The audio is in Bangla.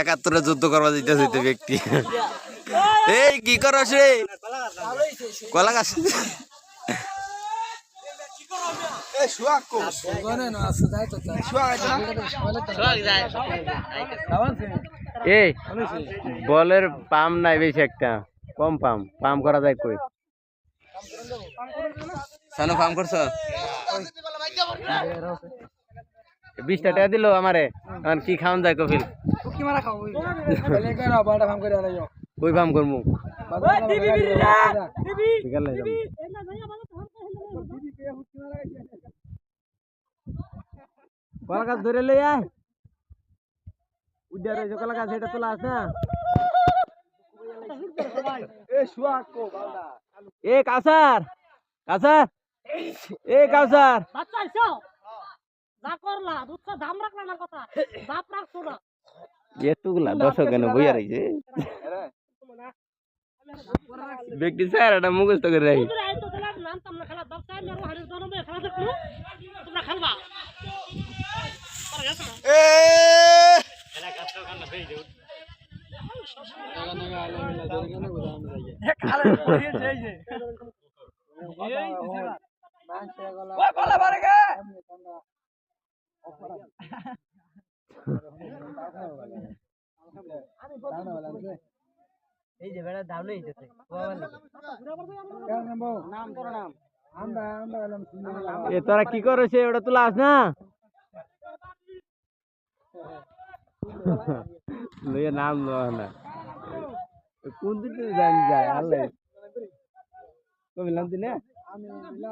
একাত্তরে যুদ্ধ করবা দিতেছে তো ব্যক্তি। এই কি করস রে? কলা গাছ। এই বলের পাম নাই বেশি একটা। কম পাম পাম করা যায় কই? সানু পাম করছ? বিশটা টাকা দিল আমারে। এখন কি খাওয়ান যায় কফিল কই বিকালে যাব কলা গাছ ধরে লই আয়। উদ্যার রয়েছে কলা গাছ এটা তোলা আছে। না এ কাসার কাসার। এ কাসার বাচ্চা আইছো? যা করলা দুধটা দাম রাখলা না কথা? বাপ রাখছো না এতগুলা দর্শক কেন বইয়া রয়েছে ব্যক্তি স্যার এটা মুখস্থ করে রাখি। খেলা দরকার আমি আরও হাড়ির জন্মে খেলা দেখল তোমরা খেলবা তোরা গেছো না এ তোরা কি করেছে? ওটা তোলা আস না। লইয়া নাম লওয়া না। কোন দিকে জানি যায়? আল্লাহ। কবি নাম দিলে